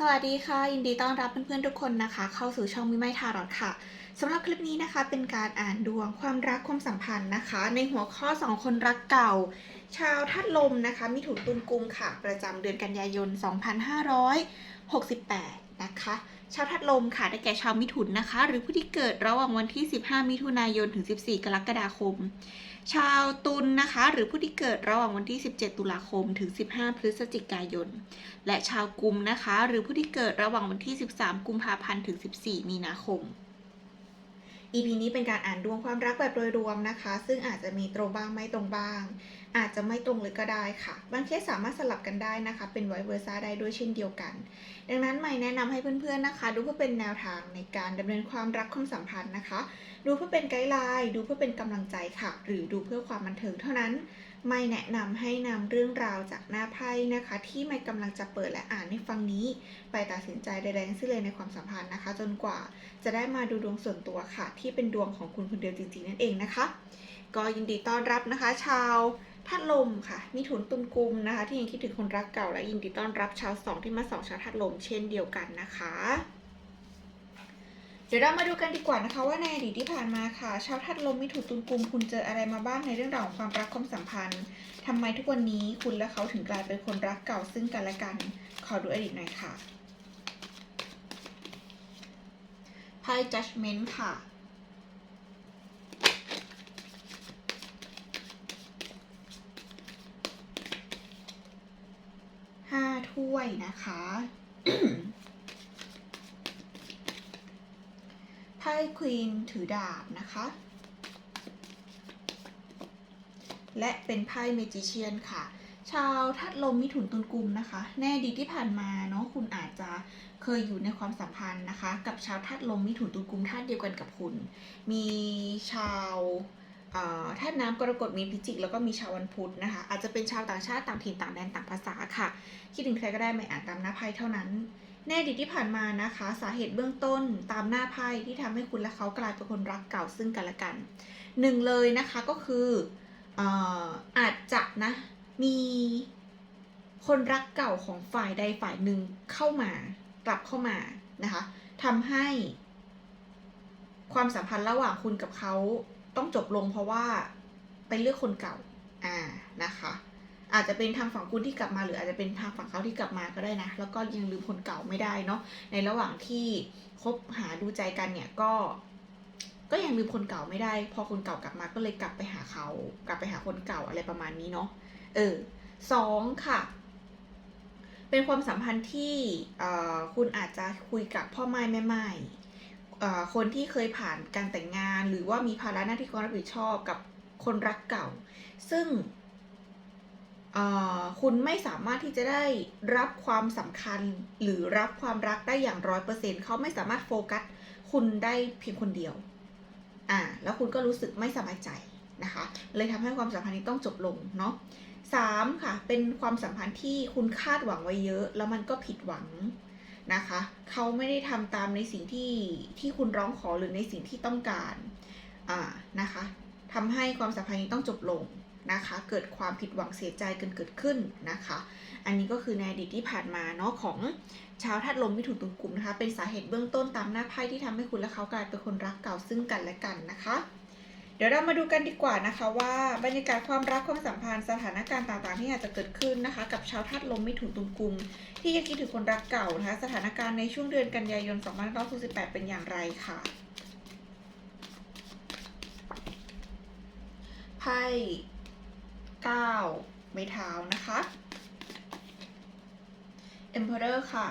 สวัสดีค่ะ ยินดีต้อนรับเพื่อนๆทุกคนนะคะ เข้าสู่ช่องมิไม่ทารอดค่ะสำหรับคลิปนี้นะคะ เป็นการอ่านดวงความรักความสัมพันธ์นะคะ ในหัวข้อ 2 คนรักเก่า ชาวธาตุลมนะคะ มิถุนตุลกุมค่ะ ประจำเดือนกันยายน 2568 นะคะ ชาวธาตุลมค่ะได้แก่ชาวมิถุนนะคะ หรือผู้ที่เกิดระหว่างวันที่ 15 มิถุนายนถึง 14 กรกฎาคม ชาวตุลนะคะ หรือผู้ที่เกิดระหว่างวันที่ 17 ตุลาคมถึง 15 พฤศจิกายน และชาวกุมนะคะ หรือผู้ที่เกิดระหว่างวันที่ 13 กุมภาพันธ์ถึง 14 มีนาคม EP นี้เป็นการอ่านดวงความรักแบบโดยรวมนะคะ ซึ่งอาจจะมีตรงบ้างไม่ตรงบ้าง อาจจะไม่ตรงเลยก็ได้ค่ะ บางเคสสามารถสลับกันได้นะคะ เป็นไวเวอร์ซ่าได้ด้วยเช่นเดียวกัน ดังนั้นใหม่แนะนำให้เพื่อนๆนะคะ ดูเพื่อเป็นแนวทางในการดำเนินความรักความสัมพันธ์นะคะ ดูเพื่อเป็นไกด์ไลน์ดูเพื่อเป็นกำลังใจค่ะ หรือดูเพื่อความบันเทิงเท่านั้น ไม่แนะนำให้นำเรื่องราวจากหน้าไพ่นะคะ ที่ไม่กำลังจะเปิดและอ่านให้ฟังนี้ ไปตัดสินใจใดๆทั้งสิ้นเลยในความสัมพันธ์นะคะ จนกว่าจะได้มาดูดวงส่วนตัวค่ะ ที่เป็นดวงของคุณคนเดียวจริงๆนั่นเองนะคะ ก็ยินดีต้อนรับนะคะ ชาวธาตุลมค่ะมิถุนตุลกุมนะคะ ที่ยังคิดถึงคนรักเก่าและยินดีต้อนรับชาวสองที่มาสองชาวธาตุลมเช่นเดียวกันนะคะ ดี๋ยวเรามาดูกันดีกว่านะคะว่าในอดีตที่ผ่านมาค่ะ ชาวธาตุลมมิถุนตุลกุมคุณเจออะไรมาบ้างในเรื่องราวของความรักความสัมพันธ์ทำไมทุกวันนี้คุณและเขาถึงกลายเป็นคนรักเก่าซึ่งกันและกัน ขอดูอดีตหน่อยค่ะไพ่ judgment ค่ะห้าถ้วยนะคะ ไพ่ควีนถือดาบนะคะ และเป็นไพ่เมจิเชียนค่ะ ชาวทัดลมมิถุนตุลกุมนะคะ แน่ดีที่ผ่านมาเนาะคุณอาจจะเคยอยู่ในความสัมพันธ์นะคะ กับชาวทัดลมมิถุนตุลกุมท่านเดียวกันกับคุณ มีชาวธาตุน้ำกรกฎมีพิจิก แล้วก็มีชาววันพุธนะคะ อาจจะเป็นชาวต่างชาติต่างถิ่นต่างแดนต่างภาษาค่ะ คิดถึงใครก็ได้ไม่อ่านตามหน้าไพ่เท่านั้น ในอดีตที่ผ่านมานะคะ สาเหตุเบื้องต้นตามหน้าไพ่ที่ทำให้คุณและเขากลายเป็นคนรักเก่าซึ่งกันและกันหนึ่งเลยนะคะก็คืออาจจะนะมีคนรักเก่าของฝ่ายใดฝ่ายหนึ่งเข้ามากลับเข้ามานะคะทำให้ความสัมพันธ์ระหว่างคุณกับเขาต้องจบลงเพราะว่าไปเลือกคนเก่าอ่านะคะ อาจจะเป็นทางฝั่งคุณที่กลับมา หรืออาจจะเป็นทางฝั่งเขาที่กลับมาก็ได้นะ แล้วก็ยังลืมคนเก่าไม่ได้เนาะในระหว่างที่คบหาดูใจกันเนี่ยก็ ก็ยังลืมคนเก่าไม่ได้ พอคนเก่ากลับมาก็เลยกลับไปหาเขา กลับไปหาคนเก่าอะไรประมาณนี้เนาะเออสองค่ะ เป็นความสัมพันธ์ที่คุณอาจจะคุยกับพ่อไม้แม่ไม่คนที่เคยผ่านการแต่งงาน หรือว่ามีภาระหน้าที่ความรับผิดชอบกับคนรักเก่า ซึ่ง คุณไม่สามารถที่จะได้รับความสำคัญหรือรับความรักได้อย่างร้อยเปอร์เซ็นต์เขาไม่สามารถโฟกัสคุณได้เพียงคนเดียว อ่า แล้วคุณก็รู้สึกไม่สบายใจนะคะ เลยทำให้ความสัมพันธ์นี้ต้องจบลงเนาะสามค่ะ เป็นความสัมพันธ์ที่คุณคาดหวังไว้เยอะ แล้วมันก็ผิดหวังนะคะ เขาไม่ได้ทำตามในสิ่งที่ที่คุณร้องขอหรือในสิ่งที่ต้องการ อ่า นะคะทำให้ความสัมพันธ์นี้ต้องจบลง นะคะ เกิดความผิดหวังเสียใจกันเกิดขึ้นนะคะ อันนี้ก็คือในอดีตที่ผ่านมาเนาะของชาวธาตุลมมิถุนตุลกุมนะคะ เป็นสาเหตุเบื้องต้นตามหน้าไพ่ที่ทำให้คุณและเขากลายเป็นคนรักเก่าซึ่งกันและกันนะคะ เดี๋ยวเรามาดูกันดีกว่านะคะว่าบรรยากาศความรักความสัมพันธ์สถานการณ์ต่างๆที่อาจจะเกิดขึ้นนะคะ กับชาวธาตุลมมิถุนตุลกุมที่ยังคิดถึงคนรักเก่านะคะสถานการณ์ในช่วงเดือนกันยายน 2568 เป็นอย่างไรค่ะไพ่ ก้าไม้เท้านะคะ Emperor ค่ะ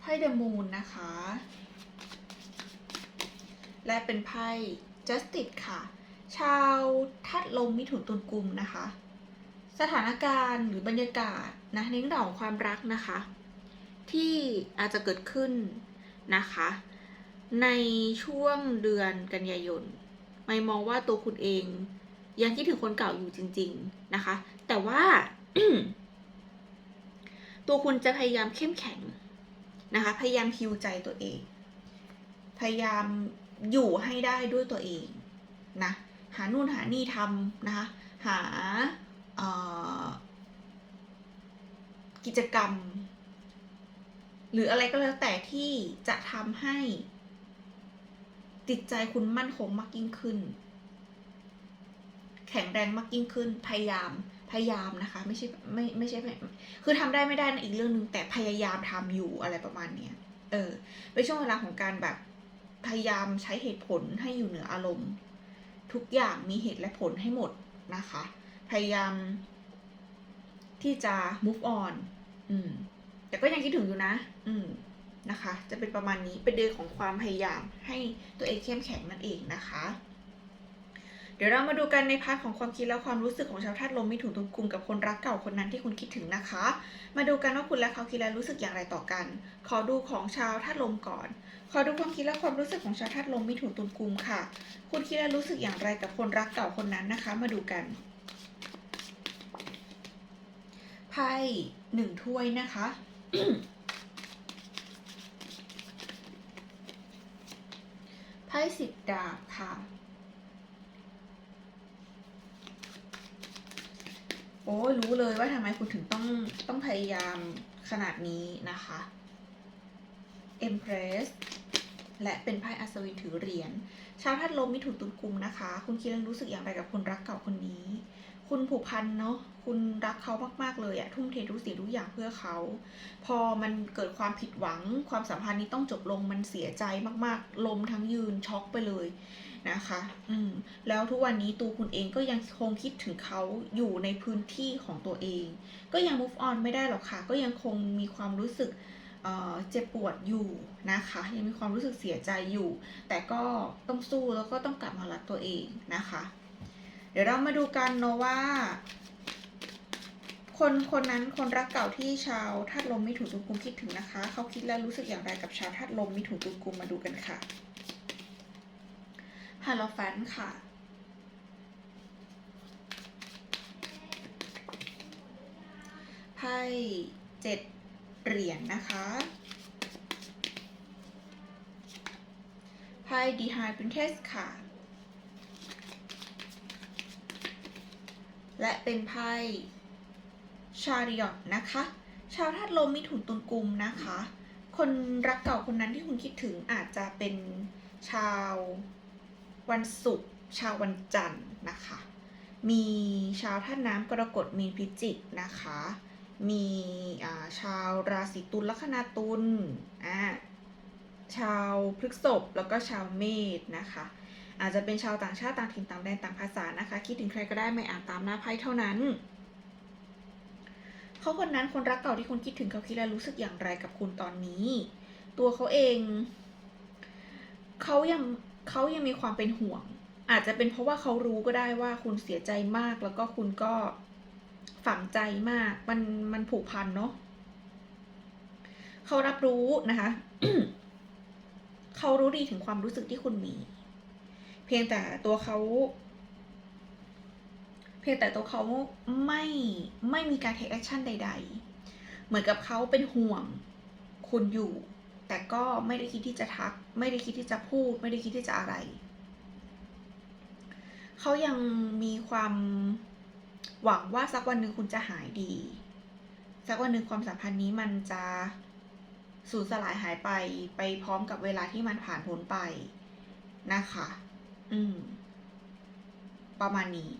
ไพ่ The Moon นะคะ และเป็นไพ่ Justice ค่ะ ชาวทัดลมมิถุนตุลกุมนะคะ สถานการณ์หรือบรรยากาศนะในเรื่องของความรักนะคะ ที่อาจจะเกิดขึ้นนะคะ ในช่วงเดือนกันยายน ไม่มองว่าตัวคุณเอง ยังคิดถึงคนเก่าอยู่จริง ๆนะคะ แต่ว่าตัวคุณจะพยายามเข้มแข็งนะคะ พยายามฮิวใจตัวเอง พยายามอยู่ให้ได้ด้วยตัวเองนะหานู่นหานี่ทำนะคะ หากิจกรรม หรืออะไรก็แล้วแต่ที่จะทำให้ จิตใจคุณมั่นคงมากยิ่งขึ้น แข็งแรงมากยิ่งขึ้น พยายามพยายามนะคะ ไม่ใช่ไม่ไม่ใช่คือทำได้ไม่ได้นะอีกเรื่องหนึ่งแต่พยายามทำอยู่อะไรประมาณเนี้ยเออเป็นช่วงเวลาของการแบบพยายามใช้เหตุผลให้อยู่เหนืออารมณ์ ทุกอย่างมีเหตุและผลให้หมดนะคะ พยายามที่จะ move on อืมแต่ก็ยังคิดถึงอยู่นะ อืม นะคะ จะเป็นประมาณนี้เป็นเดือนของความพยายามให้ตัวเองเข้มแข็งนั่นเองนะคะ เดี๋ยวเรามาดูกันในพาร์ทของความคิดและความรู้สึกของชาวธาตุลมมิถุนตุลกุมกับคนรักเก่าคนนั้นที่คุณคิดถึงนะคะ มาดูกันว่าคุณและเขาคิดและรู้สึกอย่างไรต่อกัน ขอดูของชาวธาตุลมก่อน ขอดูความคิดและความรู้สึกของชาวธาตุลมมิถุนตุลกุมค่ะ คุณคิดและรู้สึกอย่างไรกับคนรักเก่าคนนั้นนะคะ มาดูกันไพ่หนึ่งถ้วยนะคะ พ่สิบดาบค่ะ โอ้รู้เลยว่าทำไมคุณถึงต้องต้องพยายามขนาดนี้นะคะ Empress และเป็นไพ่อัศวินถือเหรียญ ชาวธาตุลมมิถุนตุลกุมนะคะ คุณคิดและรู้สึกอย่างไรกับคนรักเก่าคนนี้ คุณผูกพันเนาะคุณรักเขามากๆเลยอะทุ่มเททุกสิ่งทุกอย่างเพื่อเขา พอมันเกิดความผิดหวัง ความสัมพันธ์นี้ต้องจบลงมันเสียใจมากๆ ลมทั้งยืนช็อกไปเลยนะคะ อืม แล้วทุกวันนี้ตัวคุณเองก็ยังคงคิดถึงเขาอยู่ในพื้นที่ของตัวเอง ก็ยัง move on ไม่ได้หรอกค่ะ ก็ยังคงมีความรู้สึกเจ็บปวดอยู่นะคะ ยังมีความรู้สึกเสียใจอยู่ แต่ก็ต้องสู้แล้วก็ต้องกลับมารักตัวเองนะคะ ดี๋ยวเรามาดูกันเนาะว่า คนคนนั้นคนรักเก่าที่ชาวธาตุลมมิถุนตุลกุมคิดถึงนะคะ เขาคิดและรู้สึกอย่างไรกับชาวธาตุลมมิถุนตุลกุมมาดูกันค่ะฮาโลแฟนค่ะไพ่เจ็ดเหรียญนะคะไพ่ดีไฮพรินเทสค่ะ และเป็นไพ่ชาริอตนะคะ ชาวธาตุลมมิถุนตุลกุมนะคะ คนรักเก่าคนนั้นที่คุณคิดถึงอาจจะเป็นชาววันศุกร์ชาววันจันทร์นะคะ มีชาวธาตุน้ำกรกฎมีนพิจิกนะคะ มีชาวราศีตุลลัคนาตุลอ่าชาวพฤกษภแล้วก็ชาวเมษนะคะ อาจจะเป็นชาวต่างชาติต่างถิ่นต่างแดนต่างภาษานะคะ คิดถึงใครก็ได้ไม่อ่านตามหน้าไพ่เท่านั้นเขาคนนั้นคนรักเก่าที่คุณคิดถึงเขาคิดและรู้สึกอย่างไรกับคุณตอนนี้ ตัวเขาเองเขายังเขายังมีความเป็นห่วง อาจจะเป็นเพราะว่าเขารู้ก็ได้ว่าคุณเสียใจมากแล้วก็คุณก็ฝังใจมาก มันมันผูกพันเนาะเขารับรู้นะคะเขารู้ดีถึงความรู้สึกที่คุณมี เพียงแต่ตัวเขาเพียงแต่ตัวเขาไม่ไม่มีการ take action ใด ๆ เหมือนกับเขาเป็นห่วงคุณอยู่ แต่ก็ไม่ได้คิดที่จะทัก ไม่ได้คิดที่จะพูด ไม่ได้คิดที่จะอะไร เขายังมีความหวังว่าสักวันหนึ่งคุณจะหายดี สักวันหนึ่งความสัมพันธ์นี้มันจะสูญสลายหายไปไปพร้อมกับเวลาที่มันผ่านพ้นไปนะคะ อืม ประมาณนี้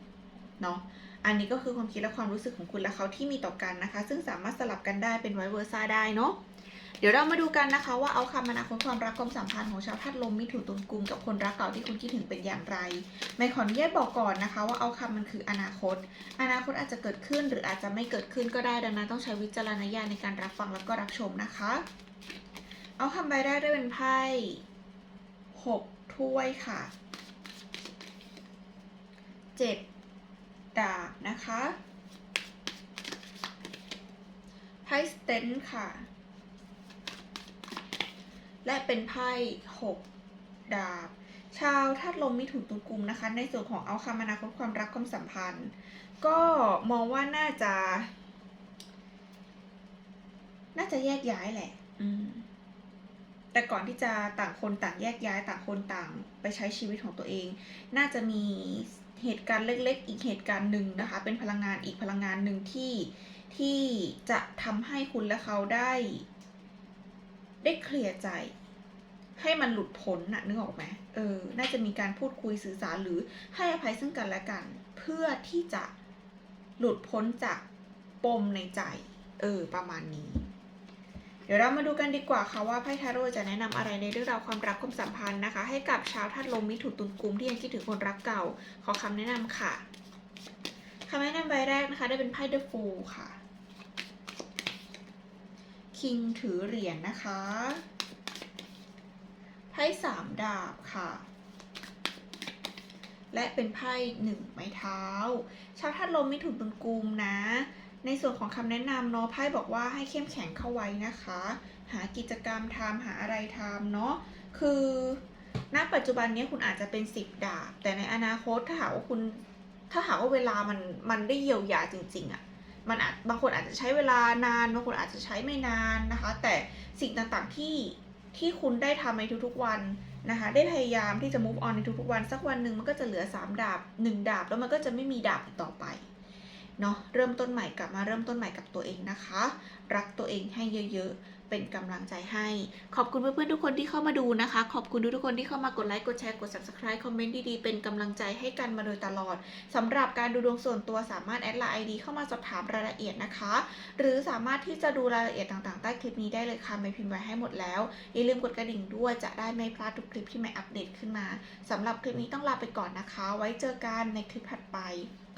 เนาะอันนี้ก็คือความคิดและความรู้สึกของคุณและเขาที่มีต่อกันนะคะ ซึ่งสามารถสลับกันได้เป็นไวเวอร์ซ่าได้เนาะเดี๋ยวเรามาดูกันนะคะว่าเอาคำอนาคตความรักความสัมพันธ์ของชาวธาตุลมมิถุนตุลกุมกับคนรักเก่าที่คุณคิดถึงเป็นอย่างไรไม่ขออนุญาตบอกก่อนนะคะ ว่าเอาคำมันคืออนาคต อนาคตอาจจะเกิดขึ้นหรืออาจจะไม่เกิดขึ้นก็ได้ดังนั้นต้องใช้วิจารณญาณในการรับฟังแล้วก็รับชมนะคะ เอาคำใบแรกได้เป็นไพ่หกถ้วยค่ะ เจ็ดดาบนะคะไพ่สเตนค่ะ และเป็นไพ่หกดาบ ชาวธาตุลมมิถุนตุลกุมนะคะ ในส่วนของเอาคำอนาคตความรักความสัมพันธ์ ก็มองว่าน่าจะ น่าจะแยกย้ายแหละ อืมแต่ก่อนที่จะต่างคนต่างแยกย้ายต่างคนต่างไปใช้ชีวิตของตัวเอง น่าจะมี เหตุการณ์เล็กๆ อีกเหตุการณ์หนึ่งนะคะ เป็นพลังงานอีกพลังงานหนึ่งที่ที่จะทำให้คุณและเขาได้ ได้เคลียร์ใจ ให้มันหลุดพ้นน่ะนึกออกไหมเออ น่าจะมีการพูดคุยสื่อสารหรือให้อภัยซึ่งกันและกัน เพื่อที่จะหลุดพ้นจากปมในใจ เออ ประมาณนี้ เดี๋ยวเรามาดูกันดีกว่าค่ะว่าไพ่ทาโร่จะแนะนำอะไรในเรื่องราวความรักความสัมพันธ์นะคะ ให้กับชาวธาตุลมมิถุนตุลกุมที่ยังคิดถึงคนรักเก่า ขอคำแนะนำค่ะคำแนะนำใบแรกนะคะได้เป็นไพ่เดอะฟูลค่ะคิงถือเหรียญนะคะไพ่สามดาบค่ะ และเป็นไพ่หนึ่งไม้เท้า ชาวธาตุลมมิถุนตุลกุมนะ ในส่วนของคำแนะนำเนาะไพ่บอกว่าให้เข้มแข็งเข้าไว้นะคะ หากิจกรรมทำหาอะไรทำเนาะคือณปัจจุบันนี้คุณอาจจะเป็นสิบดาบ แต่ในอนาคตถ้าหากว่าคุณ ถ้าหากว่าเวลามันมันได้เยียวยาจริง ๆอะ่ะมันอาจบางคนอาจจะใช้เวลานานบางคนอาจจะใช้ไม่นานนะคะ แต่สิ่งต่างๆที่ที่คุณได้ทำในทุกๆวันนะคะ ได้พยายามที่จะ move on ในทุกๆวัน สักวันหนึ่งมันก็จะเหลือ 3 ดาบ 1 ดาบ แล้วมันก็จะไม่มีดาบต่อไป เนาะเริ่มต้นใหม่กลับมาเริ่มต้นใหม่กับตัวเองนะคะ รักตัวเองให้เยอะๆ เป็นกำลังใจให้ ขอบคุณเพื่อนๆทุกคนที่เข้ามาดูนะคะ ขอบคุณทุกคนที่เข้ามากดไลค์กดแชร์กด subscribe คอมเมนต์ดีๆ เป็นกำลังใจให้กันมาโดยตลอดสำหรับการดูดวงส่วนตัวสามารถแอดไลน์ ID เข้ามาสอบถามรายละเอียดนะคะ หรือสามารถที่จะดูรายละเอียดต่างๆใต้คลิปนี้ได้เลยค่ะไม่พิมพ์ไว้ให้หมดแล้วอย่าลืมกดกระดิ่งด้วยจะได้ไม่พลาดทุกคลิปที่ไม่อัปเดตขึ้นมาสำหรับคลิปนี้ต้องลาไปก่อนนะคะ ไว้เจอกันในคลิปถัดไป